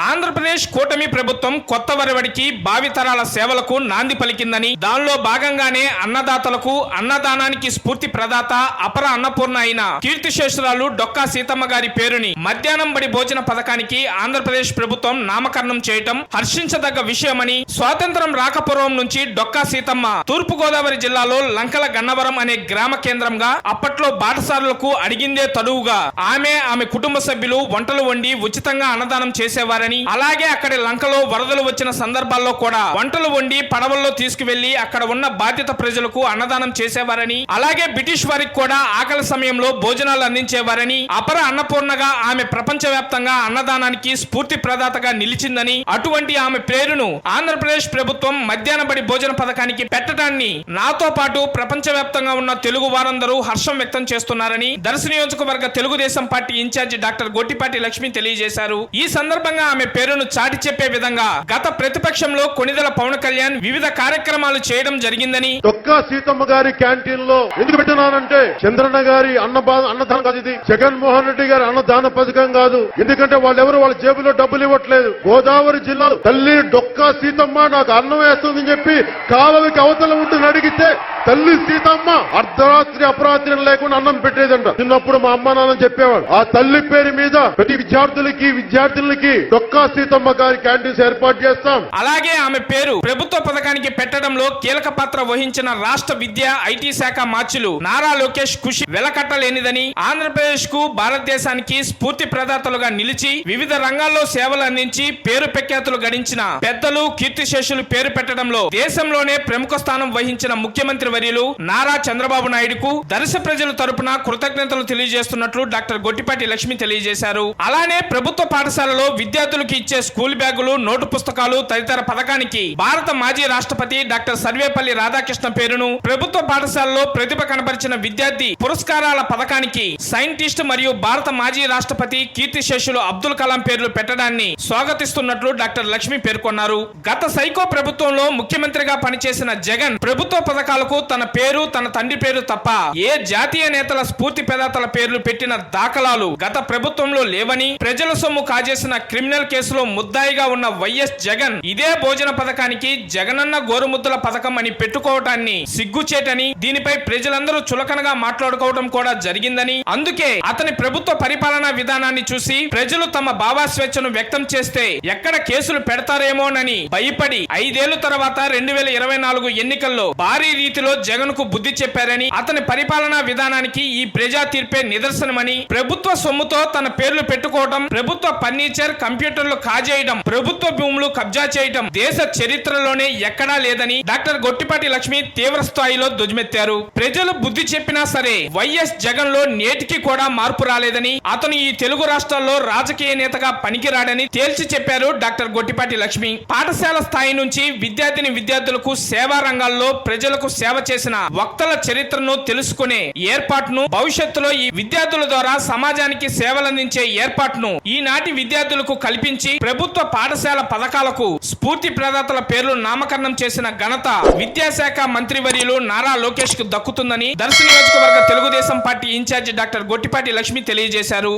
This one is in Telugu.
ఆంధ్రప్రదేశ్ కూటమి ప్రభుత్వం కొత్త వరవడికి భావితరాల సేవలకు నాంది పలికిందని దానిలో భాగంగానే అన్నదాతలకు అన్నదానానికి స్ఫూర్తి ప్రదాత అపర అన్నపూర్ణ అయిన కీర్తిశేషురాలు డొక్కా సీతమ్మ గారి పేరుని మధ్యాహ్నం బడి భోజన పథకానికి ఆంధ్రప్రదేశ్ ప్రభుత్వం నామకరణం చేయటం హర్షించదగ్గ విషయమని స్వాతంత్రం రాకపూర్వం నుంచి డొక్కా సీతమ్మ తూర్పు గోదావరి జిల్లాలో లంకల గన్నవరం అనే గ్రామ కేంద్రంగా అప్పట్లో బాటసారులకు అడిగిందే తడువుగా. ఆమె ఆమె కుటుంబ సభ్యులు వంటలు వండి ఉచితంగా అన్నదానం చేసేవారని అలాగే అక్కడ లంకలో వరదలు వచ్చిన సందర్భాల్లో కూడా వంటలు వండి పడవల్లో తీసుకువెళ్ళి అక్కడ ఉన్న బాధ్యత ప్రజలకు అన్నదానం చేసేవారని అలాగే బ్రిటిష్ వారికి కూడా ఆకలి సమయంలో భోజనాలు అందించేవారని అపర అన్నపూర్ణగా ఆమె ప్రపంచవ్యాప్తంగా అన్నదానానికి స్ఫూర్తి ప్రదాతగా నిలిచిందని అటువంటి ఆమె పేరును ఆంధ్రప్రదేశ్ ప్రభుత్వం మధ్యాహ్న బడి భోజన పథకానికి పెట్టడాన్ని నాతో పాటు ప్రపంచవ్యాప్తంగా ఉన్న తెలుగు వారందరూ హర్షం వ్యక్తం చేస్తున్నారని దర్శ నియోజకవర్గ Telugu Desam party in charge doctor Gottipati Lakshmi తెలియజేశారు. ఈ సందర్భంగా ఆమె పేరును చాటి చెప్పే విధంగా గత ప్రతిపక్షంలో కొనిదల పవన్ కళ్యాణ్ వివిధ కార్యక్రమాలు చేయడం జరిగిందని డొక్కా సీతమ్మ గారి క్యాంటీన్లో ఎందుకు పెట్టినానంటే చంద్రన్న గారి అన్న అన్నదానం కాదు ఇది. జగన్మోహన్ రెడ్డి గారి అన్నదాన పథకం కాదు. ఎందుకంటే వాళ్ళెవరు వాళ్ళ జేబులో డబ్బులు ఇవ్వట్లేదు. గోదావరి జిల్లా తల్లి డొక్కా సీతమ్మ నాకు అన్నం వేస్తుందని చెప్పి కాలవికి అవతల ఉంటుంది అడిగితే తల్లి సీతమ్మ అర్ధరాత్రి అపరాత్రి లేకుండా అన్నం పెట్టేదంట. చిన్నప్పుడు మా అమ్మ నాన్న చెప్పేవాడు ఆ తల్లి పేరు మీద ప్రతి విద్యార్థులకి విద్యార్థులకి డొక్కా సీతమ్మ గారి క్యాంటీన్స్ ఏర్పాటు చేస్తాం. అలాగే ఆమె పేరు ప్రభుత్వ పథకానికి పెట్టడంలో కీలక పాత్ర వహించిన రాష్ట్ర విద్య ఐటీ శాఖ మార్చులు నారా లోకేష్ కృషి వెలకట్టలేనిదని ఆంధ్రప్రదేశ్కు భారతదేశానికి స్ఫూర్తి ప్రదాతలుగా నిలిచి వివిధ రంగాల్లో సేవలు అందించి పేరు ప్రఖ్యాతులు గడించిన పెద్దలు కీర్తిశేషులు పేరు పెట్టడంలో దేశంలోనే ప్రముఖ స్థానం వహించిన ముఖ్యమంత్రి వర్యులు నారా చంద్రబాబు నాయుడుకు దర్శ ప్రజల తరపున కృతజ్ఞతలు తెలియజేస్తున్నట్లు డాక్టర్ గొట్టిపాటి లక్ష్మి తెలియజేశారు. అలానే ప్రభుత్వ పాఠశాలలో విద్యార్థులకు ఇచ్చే స్కూల్ బ్యాగులు నోటు పుస్తకాలు తదితర పథకానికి భారత మాజీ రాష్ట్రపతి డాక్టర్ సర్వేపల్లి రాధాకృష్ణ పేరును ప్రభుత్వ పాఠశాలలో ప్రతిభ కనపరిచిన విద్యార్థి పురస్కారాల పథకానికి సైంటిస్ట్ మరియు భారత మాజీ రాష్ట్రపతి కీర్తిశేషులు అబ్దుల్ కలాం పేర్లు పెట్టడాన్ని స్వాగతిస్తున్నట్లు డాక్టర్ లక్ష్మి పేర్కొన్నారు. గత సైకో ప్రభుత్వంలో ముఖ్యమంత్రిగా పనిచేసిన జగన్ ప్రభుత్వ పథకాలకు తన పేరు తన తండ్రి పేరు తప్ప ఏ జాతీయ నేతల స్ఫూర్తి పెదాతల పేర్లు పెట్టిన దాఖలాలు గత ప్రభుత్వంలో లేవని ప్రజల సొమ్ము కాజేసిన క్రిమినల్ కేసులో ముద్దాయిగా ఉన్న వైఎస్ జగన్ ఇదే భోజన పథకానికి జగనన్న గోరుముద్దల పథకం అని పెట్టుకోవటాన్ని సిగ్గుచేటని దీనిపై ప్రజలందరూ చులకనగా మాట్లాడుకోవడం కూడా జరిగిందని అందుకే అతని ప్రభుత్వ పరిపాలనా విధానాన్ని చూసి ప్రజలు తమ భావాస్వేచ్ఛను వ్యక్తం చేస్తే ఎక్కడ కేసులు పెడతారేమోనని భయపడి ఐదేళ్ళ తర్వాత రెండు వేల ఇరవై నాలుగు ఎన్నికల్లో భారీ రీతిలో జగన్కు బుద్ధి చెప్పారని అతని పరిపాలనా విధానానికి ఈ ప్రజా తీర్పే నిదర్శనమని ప్రభుత్వ సొమ్ముతో తన పేర్లు పెట్టుకోవడం ప్రభుత్వ ఫర్నిచర్ కంప్యూటర్లు కాజేయడం ప్రభుత్వ భూములు కబ్జా చేయడం దేశ చరిత్రలోనే ఎక్కడా లేదని డాక్టర్ గొట్టిపాటి లక్ష్మి తీవ్ర స్థాయిలో ధ్వజమెత్తారు. ప్రజలు బుద్ధి చెప్పినా సరే వైఎస్ జగన్లో నేటికి కూడా మార్పు రాలేదని అతను ఈ తెలుగు రాష్ట్రాల్లో రాజకీయ నేతగా పనికిరాడని తేల్చి చెప్పారు డాక్టర్ గొట్టిపాటి లక్ష్మి. పాఠశాల స్థాయి నుంచి విద్యార్థిని విద్యార్థులకు సేవా రంగాల్లో ప్రజలకు సేవ సేవ చేసిన వక్తల చరిత్రను తెలుసుకునే ఏర్పాటును భవిష్యత్తులో ఈ విద్యార్థుల ద్వారా సమాజానికి సేవలందించే ఏర్పాటును ఈనాటి విద్యార్థులకు కల్పించి ప్రభుత్వ పాఠశాల పథకాలకు స్ఫూర్తి ప్రదాతల పేర్లు నామకరణం చేసిన ఘనత విద్యాశాఖ మంత్రివర్యులు నారా లోకేష్కు దక్కుతుందని దర్శ నియోజకవర్గ Telugu Desam party in charge doctor Gottipati Lakshmi తెలియజేశారు.